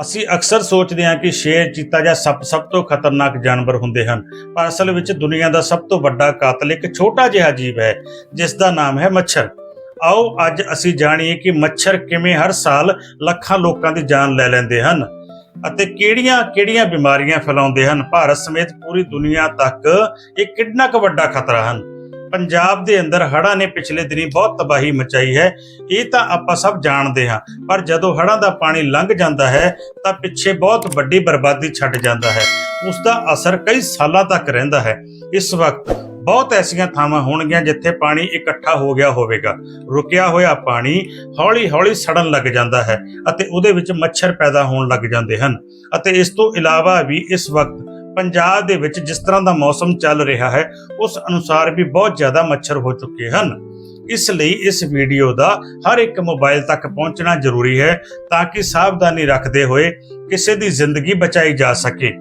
ਅਸੀਂ ਅਕਸਰ ਸੋਚਦੇ ਹਾਂ ਕਿ ਸ਼ੇਰ ਚੀਤਾ ਜਾਂ ਸੱਪ ਸਭ ਤੋਂ ਖਤਰਨਾਕ ਜਾਨਵਰ ਹੁੰਦੇ ਹਨ। ਪਰ ਅਸਲ ਵਿੱਚ ਦੁਨੀਆ ਦਾ ਸਭ ਤੋਂ ਵੱਡਾ ਕਾਤਲ ਇੱਕ ਛੋਟਾ ਜਿਹਾ ਜੀਵ ਹੈ, ਜਿਸ ਦਾ ਨਾਮ ਹੈ ਮੱਛਰ। ਆਓ ਅੱਜ ਅਸੀਂ ਜਾਣੀਏ ਕਿ ਮੱਛਰ ਕਿਵੇਂ ਹਰ ਸਾਲ ਲੱਖਾਂ ਲੋਕਾਂ ਦੀ ਜਾਨ ਲੈ ਲੈਂਦੇ ਹਨ ਅਤੇ ਕਿਹੜੀਆਂ-ਕਿਹੜੀਆਂ ਬਿਮਾਰੀਆਂ ਫੈਲਾਉਂਦੇ ਹਨ। ਭਾਰਤ ਸਮੇਤ ਪੂਰੀ ਦੁਨੀਆ ਤੱਕ ਇਹ ਕਿੰਨਾ ਕੁ ਵੱਡਾ ਖਤਰਾ ਹਨ? ਪੰਜਾਬ ਦੇ ਅੰਦਰ ਹੜ੍ਹਾਂ ਨੇ ਪਿਛਲੇ ਦਿਨੀ ਬਹੁਤ ਤਬਾਹੀ ਮਚਾਈ ਹੈ। ਇਹ ਤਾਂ ਆਪਾਂ ਸਭ ਜਾਣਦੇ ਹਾਂ। ਪਰ ਜਦੋਂ ਹੜ੍ਹਾਂ ਦਾ ਪਾਣੀ ਲੰਘ ਜਾਂਦਾ ਹੈ, ਤਾਂ ਪਿੱਛੇ ਬਹੁਤ ਵੱਡੀ ਬਰਬਾਦੀ ਛੱਡ ਜਾਂਦਾ ਹੈ। ਉਸ ਦਾ ਅਸਰ ਕਈ ਸਾਲਾਂ ਤੱਕ ਰਹਿੰਦਾ ਹੈ। ਇਸ ਵਕਤ ਬਹੁਤ ਐਸੀਆਂ ਥਾਵਾਂ ਹੋਣਗੀਆਂ ਜਿੱਥੇ ਪਾਣੀ ਇਕੱਠਾ ਹੋ ਗਿਆ ਹੋਵੇਗਾ। ਰੁਕਿਆ ਹੋਇਆ ਪਾਣੀ ਹੌਲੀ-ਹੌਲੀ ਸੜਨ ਲੱਗ ਜਾਂਦਾ ਹੈ ਅਤੇ ਉਹਦੇ ਵਿੱਚ ਮੱਛਰ ਪੈਦਾ ਹੋਣ ਲੱਗ ਜਾਂਦੇ ਹਨ। ਅਤੇ ਇਸ ਤੋਂ ਇਲਾਵਾ ਵੀ ਇਸ ਵਕਤ ਪੰਜਾਬ ਦੇ ਵਿੱਚ ਜਿਸ ਤਰ੍ਹਾਂ ਦਾ ਮੌਸਮ ਚੱਲ ਰਿਹਾ ਹੈ, ਉਸ ਅਨੁਸਾਰ ਵੀ ਬਹੁਤ ਜ਼ਿਆਦਾ ਮੱਛਰ ਹੋ ਚੁੱਕੇ ਹਨ। ਇਸ ਲਈ ਇਸ ਵੀਡੀਓ ਦਾ ਹਰ ਇੱਕ ਮੋਬਾਈਲ ਤੱਕ ਪਹੁੰਚਣਾ ਜ਼ਰੂਰੀ ਹੈ ਤਾਂ ਕਿ ਸਾਵਧਾਨੀ ਰੱਖਦੇ ਹੋਏ ਕਿਸੇ ਦੀ ਜ਼ਿੰਦਗੀ ਬਚਾਈ ਜਾ ਸਕੇ।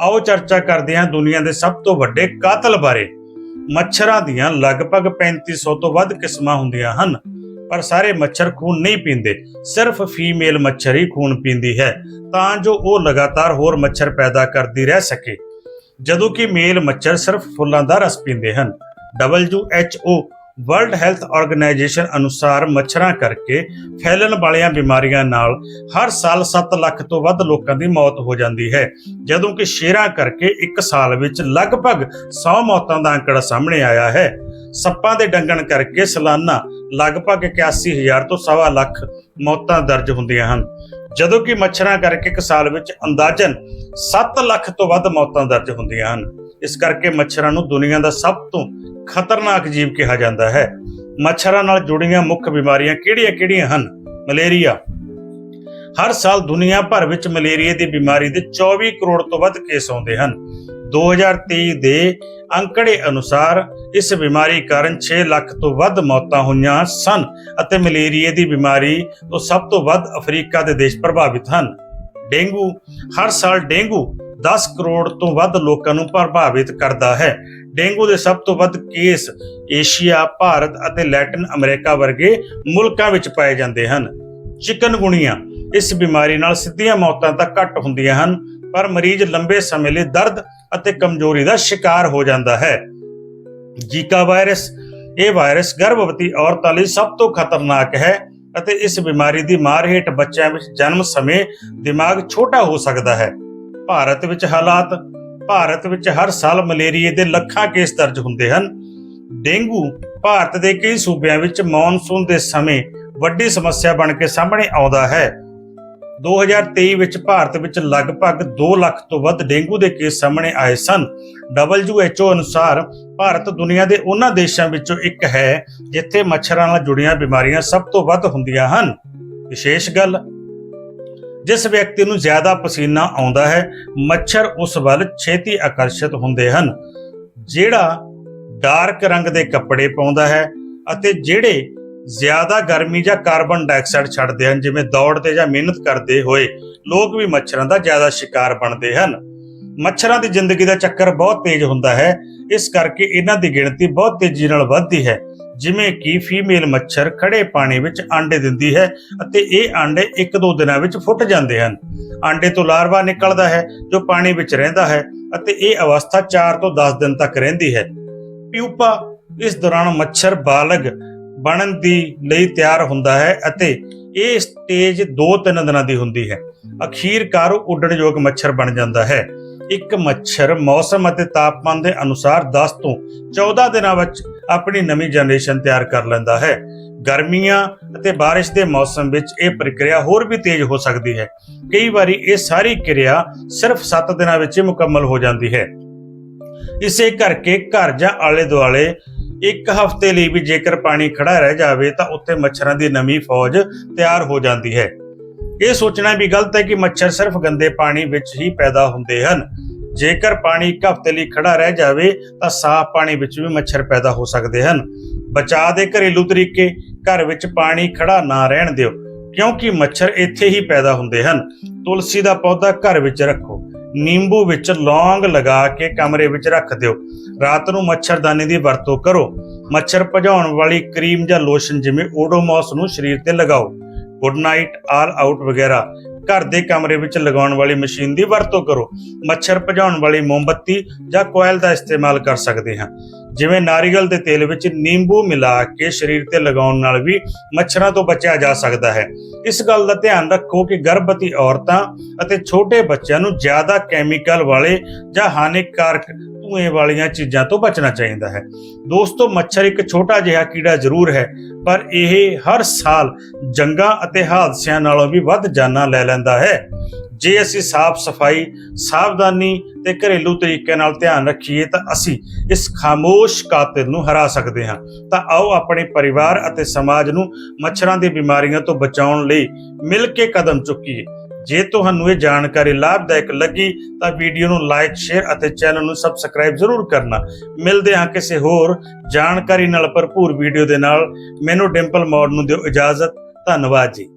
ਆਓ ਚਰਚਾ ਕਰਦੇ ਹਾਂ ਦੁਨੀਆ ਦੇ ਸਭ ਤੋਂ ਵੱਡੇ ਕਾਤਲ ਬਾਰੇ। ਮੱਛਰਾਂ ਦੀਆਂ ਲਗਭਗ 3500 ਤੋਂ ਵੱਧ ਕਿਸਮਾਂ ਹੁੰਦੀਆਂ ਹਨ। ਪਰ ਸਾਰੇ ਮੱਛਰ ਖੂਨ ਨਹੀਂ ਪੀਂਦੇ, ਸਿਰਫ ਫੀਮੇਲ ਮੱਛਰ ਹੀ ਖੂਨ ਪੀਂਦੀ ਹੈ, ਤਾਂ ਜੋ ਉਹ ਲਗਾਤਾਰ ਹੋਰ ਮੱਛਰ ਪੈਦਾ ਕਰਦੀ ਰਹਿ ਸਕੇ। ਜਦੋਂ ਕਿ ਮੇਲ ਮੱਛਰ ਸਿਰਫ ਫੁੱਲਾਂ ਦਾ ਰਸ ਪੀਂਦੇ ਹਨ। WHO ਵਰਲਡ ਹੈਲਥ ਆਰਗੇਨਾਈਜੇਸ਼ਨ ਅਨੁਸਾਰ ਮੱਛਰਾਂ ਕਰਕੇ ਫੈਲਣ ਵਾਲੀਆਂ ਬਿਮਾਰੀਆਂ ਨਾਲ ਹਰ ਸਾਲ 7 ਲੱਖ ਤੋਂ ਵੱਧ ਲੋਕਾਂ ਦੀ ਮੌਤ ਹੋ ਜਾਂਦੀ ਹੈ, ਜਦੋਂ ਕਿ ਸ਼ੇਰਾਂ ਕਰਕੇ ਇੱਕ ਸਾਲ ਵਿੱਚ ਲਗਭਗ 100 ਮੌਤਾਂ ਦਾ ਅੰਕੜਾ ਸਾਹਮਣੇ ਆਇਆ ਹੈ। ਸੱਪਾਂ ਦੇ ਡੰਗਣ ਕਰਕੇ ਸਾਲਾਨਾ ਲਗਭਗ 81000 ਤੋਂ ਸਵਾ ਲੱਖ ਮੌਤਾਂ ਦਰਜ ਹੁੰਦੀਆਂ ਹਨ। ਜਦੋਂ ਕਿ ਮੱਛਰਾਂ ਕਰਕੇ ਇੱਕ ਸਾਲ ਵਿੱਚ ਅੰਦਾਜ਼ਨ 7 ਲੱਖ ਤੋਂ ਵੱਧ ਮੌਤਾਂ ਦਰਜ ਹੁੰਦੀਆਂ ਹਨ। ਇਸ ਕਰਕੇ ਮੱਛਰਾਂ ਨੂੰ ਦੁਨੀਆ ਦਾ ਸਭ ਤੋਂ ਖਤਰਨਾਕ ਜੀਵ ਕਿਹਾ ਜਾਂਦਾ ਹੈ। ਮੱਛਰਾਂ ਨਾਲ ਜੁੜੀਆਂ ਮੁੱਖ ਬਿਮਾਰੀਆਂ ਕਿਹੜੀਆਂ-ਕਿਹੜੀਆਂ ਹਨ? ਮਲੇਰੀਆ। ਹਰ ਸਾਲ ਦੁਨੀਆ ਭਰ ਵਿੱਚ ਮਲੇਰੀਆ ਦੀ ਬਿਮਾਰੀ ਦੇ 24 ਕਰੋੜ ਤੋਂ ਵੱਧ ਕੇਸ ਆਉਂਦੇ ਹਨ। 2023 ਦੇ ਅੰਕੜੇ ਅਨੁਸਾਰ ਇਸ ਬਿਮਾਰੀ ਕਾਰਨ 6 ਲੱਖ ਤੋਂ ਵੱਧ ਮੌਤਾਂ ਹੋਈਆਂ ਸਨ ਅਤੇ ਮਲੇਰੀਆ ਦੀ ਬਿਮਾਰੀ ਤੋਂ ਸਭ ਤੋਂ ਵੱਧ ਅਫਰੀਕਾ ਦੇ ਦੇਸ਼ ਪ੍ਰਭਾਵਿਤ ਹਨ। ਡੇਂਗੂ, ਹਰ ਸਾਲ ਡੇਂਗੂ 10 ਕਰੋੜ ਤੋਂ ਵੱਧ ਲੋਕਾਂ ਨੂੰ ਪ੍ਰਭਾਵਿਤ ਕਰਦਾ ਹੈ। ਡੇਂਗੂ ਦੇ ਸਭ ਤੋਂ ਵੱਧ ਕੇਸ ਏਸ਼ੀਆ, ਭਾਰਤ ਅਤੇ ਲੈਟਿਨ ਅਮਰੀਕਾ ਵਰਗੇ ਮੁਲਕਾਂ ਵਿੱਚ ਪਾਏ ਜਾਂਦੇ ਹਨ। ਚਿਕਨਗੁਣੀਆ, ਇਸ ਬਿਮਾਰੀ ਨਾਲ ਸਿੱਧੀਆਂ ਮੌਤਾਂ ਤਾਂ ਘੱਟ ਹੁੰਦੀਆਂ ਹਨ, ਪਰ ਮਰੀਜ਼ ਲੰਬੇ ਸਮੇਂ ਲਈ ਦਰਦ ਅਤੇ ਕਮਜ਼ੋਰੀ ਦਾ ਸ਼ਿਕਾਰ ਹੋ ਜਾਂਦਾ ਹੈ। ਜੀਕਾ ਵਾਇਰਸ, ਇਹ ਵਾਇਰਸ ਗਰਭਵਤੀ ਔਰਤਾਂ ਲਈ ਸਭ ਤੋਂ ਖਤਰਨਾਕ ਹੈ ਅਤੇ ਇਸ ਬਿਮਾਰੀ ਦੀ ਮਾਰ ਹੇਠ ਬੱਚਿਆਂ ਵਿੱਚ ਜਨਮ ਸਮੇਂ ਦਿਮਾਗ ਛੋਟਾ ਹੋ ਸਕਦਾ ਹੈ। ਭਾਰਤ ਵਿੱਚ ਹਾਲਾਤ, ਭਾਰਤ ਵਿੱਚ ਹਰ ਸਾਲ ਮਲੇਰੀਏ ਦੇ ਲੱਖਾਂ ਕੇਸ ਦਰਜ ਹੁੰਦੇ ਹਨ। ਡੇਂਗੂ ਭਾਰਤ ਦੇ ਕਈ ਸੂਬਿਆਂ ਵਿੱਚ ਮੌਨਸੂਨ ਦੇ ਸਮੇਂ ਵੱਡੀ ਸਮੱਸਿਆ ਬਣ ਕੇ ਸਾਹਮਣੇ ਆਉਂਦਾ ਹੈ। 2023 ਵਿੱਚ ਭਾਰਤ ਵਿੱਚ ਲਗਭਗ 2 ਲੱਖ ਤੋਂ ਵੱਧ ਡੇਂਗੂ ਦੇ ਕੇਸ ਸਾਹਮਣੇ ਆਏ ਸਨ। WHO ਅਨੁਸਾਰ ਭਾਰਤ ਦੁਨੀਆ ਦੇ ਉਹਨਾਂ ਦੇਸ਼ਾਂ ਵਿੱਚੋਂ ਇੱਕ ਹੈ ਜਿੱਥੇ ਮੱਛਰਾਂ ਨਾਲ ਜੁੜੀਆਂ ਬਿਮਾਰੀਆਂ ਸਭ ਤੋਂ ਵੱਧ ਹੁੰਦੀਆਂ ਹਨ। ਵਿਸ਼ੇਸ਼ ਗੱਲ, ਜਿਸ ਵਿਅਕਤੀ ਨੂੰ ਜ਼ਿਆਦਾ ਪਸੀਨਾ ਆਉਂਦਾ ਹੈ, ਮੱਛਰ ਉਸ ਵੱਲ ਛੇਤੀ ਆਕਰਸ਼ਿਤ ਹੁੰਦੇ ਹਨ, ਜਿਹੜਾ ਡਾਰਕ ਰੰਗ ਦੇ ਕੱਪੜੇ ਪਾਉਂਦਾ ਹੈ ਅਤੇ ਜਿਹੜੇ ਜ਼ਿਆਦਾ ਗਰਮੀ ਜਾਂ ਕਾਰਬਨ ਡਾਈਆਕਸਾਈਡ ਛੱਡਦੇ ਹਨ, ਜਿਵੇਂ ਦੌੜਦੇ ਜਾਂ ਮਿਹਨਤ ਕਰਦੇ ਹੋਏ, ਲੋਕ ਵੀ ਮੱਛਰਾਂ ਦਾ ਜ਼ਿਆਦਾ ਸ਼ਿਕਾਰ ਬਣਦੇ ਹਨ। ਮੱਛਰਾਂ ਦੀ ਜ਼ਿੰਦਗੀ ਦਾ ਚੱਕਰ ਬਹੁਤ ਤੇਜ਼ ਹੁੰਦਾ ਹੈ, ਇਸ ਕਰਕੇ ਇਹਨਾਂ ਦੀ ਗਿਣਤੀ ਬਹੁਤ ਤੇਜ਼ੀ ਨਾਲ ਵੱਧਦੀ ਹੈ, ਜਿਵੇਂ ਕਿ ਫੀਮੇਲ ਮੱਛਰ ਖੜੇ ਪਾਣੀ ਵਿੱਚ ਆਂਡੇ ਦਿੰਦੀ ਹੈ ਅਤੇ ਇਹ ਆਂਡੇ 1-2 ਦਿਨਾਂ ਵਿੱਚ ਫੁੱਟ ਜਾਂਦੇ ਹਨ। ਆਂਡੇ ਤੋਂ ਲਾਰਵਾ ਨਿਕਲਦਾ ਹੈ, ਜੋ ਪਾਣੀ ਵਿੱਚ ਰਹਿੰਦਾ ਹੈ ਅਤੇ ਇਹ ਅਵਸਥਾ 4 ਤੋਂ 10 ਦਿਨ ਤੱਕ ਰਹਿੰਦੀ ਹੈ। ਪਿਊਪਾ, ਇਸ ਦੌਰਾਨ ਮੱਛਰ ਬਾਲਗ ਬਣਨ ਦੀ ਲਈ ਤਿਆਰ ਹੁੰਦਾ ਹੈ ਅਤੇ ਇਹ ਸਟੇਜ 2-3 ਦਿਨਾਂ ਦੀ ਹੁੰਦੀ ਹੈ ਅਖੀਰਕਾਰ ਉਹ ਉੱਡਣਯੋਗ ਮੱਛਰ ਬਣ ਜਾਂਦਾ ਹੈ ਇੱਕ ਮੱਛਰ ਮੌਸਮ ਅਤੇ ਤਾਪਮਾਨ ਦੇ ਅਨੁਸਾਰ 10 ਤੋਂ 14 ਦਿਨਾਂ ਵਿੱਚ ਆਪਣੀ ਨਵੀਂ ਜਨਰੇਸ਼ਨ ਤਿਆਰ ਕਰ ਲੈਂਦਾ ਹੈ ਗਰਮੀਆਂ ਅਤੇ بارش ਦੇ ਮੌਸਮ ਵਿੱਚ ਇਹ ਪ੍ਰਕਿਰਿਆ ਹੋਰ ਵੀ ਤੇਜ਼ ਹੋ ਸਕਦੀ ਹੈ ਕਈ ਵਾਰੀ ਇਹ ਸਾਰੀ ਕਿਰਿਆ ਸਿਰਫ 7 ਦਿਨਾਂ ਵਿੱਚ ਹੀ ਮੁਕੰਮਲ ਹੋ ਜਾਂਦੀ ਹੈ ਇਸੇ ਕਰਕੇ ਘਰ ਜਾਂ ਆਲੇ ਦੁਆਲੇ ਇੱਕ ਹਫ਼ਤੇ ਲਈ ਵੀ ਜੇਕਰ ਪਾਣੀ ਖੜਾ ਰਹਿ ਜਾਵੇ ਤਾਂ ਉੱਥੇ ਮੱਛਰਾਂ ਦੀ ਨਵੀਂ ਫੌਜ ਤਿਆਰ ਹੋ ਜਾਂਦੀ ਹੈ। ਇਹ ਸੋਚਣਾ ਵੀ ਗਲਤ ਹੈ ਕਿ ਮੱਛਰ ਸਿਰਫ ਗੰਦੇ ਪਾਣੀ ਵਿੱਚ ਹੀ ਪੈਦਾ ਹੁੰਦੇ ਹਨ। ਜੇਕਰ ਪਾਣੀ ਇੱਕ ਹਫ਼ਤੇ ਲਈ ਖੜਾ ਰਹਿ ਜਾਵੇ ਤਾਂ ਸਾਫ਼ ਪਾਣੀ ਵਿੱਚ ਵੀ ਮੱਛਰ ਪੈਦਾ ਹੋ ਸਕਦੇ ਹਨ। ਬਚਾਅ ਦੇ ਘਰੇਲੂ ਤਰੀਕੇ, ਘਰ ਵਿੱਚ ਪਾਣੀ ਖੜਾ ਨਾ ਰਹਿਣ ਦਿਓ, ਕਿਉਂਕਿ ਮੱਛਰ ਇੱਥੇ ਹੀ ਪੈਦਾ ਹੁੰਦੇ ਹਨ। ਤੁਲਸੀ ਦਾ ਪੌਦਾ ਘਰ ਵਿੱਚ ਰੱਖੋ। ਨਿੰਬੂ ਵਿੱਚ ਲੌਂਗ ਲਗਾ ਕੇ ਕਮਰੇ ਵਿੱਚ ਰੱਖ ਦਿਓ। ਰਾਤ ਨੂੰ ਮੱਛਰਦਾਨੀ ਦੀ ਵਰਤੋਂ ਕਰੋ। ਮੱਛਰ ਭਜਾਉਣ ਵਾਲੀ ਕਰੀਮ ਜਾਂ ਲੋਸ਼ਨ ਜਿਵੇਂ ਓਡੋਮੋਸ ਨੂੰ ਸਰੀਰ ਤੇ ਲਗਾਓ। ਗੁੱਡ ਨਾਈਟ ਆਲ ਆਊਟ ਵਗੈਰਾ। ਘਰ ਦੇ ਕਮਰੇ ਵਿੱਚ ਲਗਾਉਣ ਵਾਲੀ ਮਸ਼ੀਨ ਦੀ ਵਰਤੋਂ ਕਰੋ। ਮੱਛਰ ਭਜਾਉਣ ਵਾਲੀ ਮੋਮਬੱਤੀ ਜਾਂ ਕੋਇਲ ਦਾ ਇਸਤੇਮਾਲ ਕਰ ਸਕਦੇ ਹਾਂ। ਜਿਵੇਂ ਨਾਰੀਅਲ ਦੇ ਤੇਲ ਵਿੱਚ ਨਿੰਬੂ ਮਿਲਾ ਕੇ ਸਰੀਰ ਤੇ ਲਗਾਉਣ ਨਾਲ ਵੀ ਮੱਛਰਾਂ ਤੋਂ ਬਚਿਆ ਜਾ ਸਕਦਾ ਹੈ। ਇਸ ਗੱਲ ਦਾ ਧਿਆਨ ਰੱਖੋ ਕਿ ਗਰਭਵਤੀ ਔਰਤਾਂ ਅਤੇ ਛੋਟੇ ਬੱਚਿਆਂ ਨੂੰ ਜ਼ਿਆਦਾ ਕੈਮੀਕਲ ਵਾਲੇ ਜਾਂ ਹਾਨੀਕਾਰਕ ਧੂਏ ਵਾਲੀਆਂ ਚੀਜ਼ਾਂ ਤੋਂ ਬਚਣਾ ਚਾਹੀਦਾ ਹੈ। ਦੋਸਤੋ, ਮੱਛਰ ਇੱਕ ਛੋਟਾ ਜਿਹਾ ਕੀੜਾ ਜ਼ਰੂਰ ਹੈ, ਪਰ ਇਹ ਹਰ ਸਾਲ ਜੰਗਾਂ ਅਤੇ ਹਾਦਸਿਆਂ ਨਾਲੋਂ ਵੀ ਵੱਧ ਜਾਨਾਂ ਲੈ ਲੈਂਦਾ ਹੈ। ਜੇ ਅਸੀਂ ਸਾਫ਼ ਸਫ਼ਾਈ, ਸਾਵਧਾਨੀ ਤੇ ਘਰੇਲੂ ਤਰੀਕੇ ਨਾਲ ਧਿਆਨ ਰੱਖੀਏ ਤਾਂ ਅਸੀਂ ਇਸ ਖਾਮੋਸ਼ ਕਾਤਿਲ ਨੂੰ ਹਰਾ ਸਕਦੇ ਹਾਂ। ਤਾਂ ਆਓ ਆਪਣੇ ਪਰਿਵਾਰ ਅਤੇ ਸਮਾਜ ਨੂੰ ਮੱਛਰਾਂ ਦੀ ਬਿਮਾਰੀਆਂ ਤੋਂ ਬਚਾਉਣ ਲਈ ਮਿਲ ਕੇ ਕਦਮ ਚੁੱਕੀਏ। ਜੇ ਤੁਹਾਨੂੰ ਇਹ ਜਾਣਕਾਰੀ ਲਾਭਦਾਇਕ ਲੱਗੀ ਤਾਂ ਵੀਡੀਓ ਨੂੰ ਲਾਈਕ, ਸ਼ੇਅਰ ਅਤੇ ਚੈਨਲ ਨੂੰ ਸਬਸਕ੍ਰਾਈਬ ਜ਼ਰੂਰ ਕਰਨਾ। ਮਿਲਦੇ ਹਾਂ ਕਿਸੇ ਹੋਰ ਜਾਣਕਾਰੀ ਨਾਲ ਭਰਪੂਰ ਵੀਡੀਓ ਦੇ ਨਾਲ। ਮੈਨੂੰ ਡਿੰਪਲ ਮੌੜ ਨੂੰ ਦਿਓ ਇਜਾਜ਼ਤ। ਧੰਨਵਾਦ ਜੀ।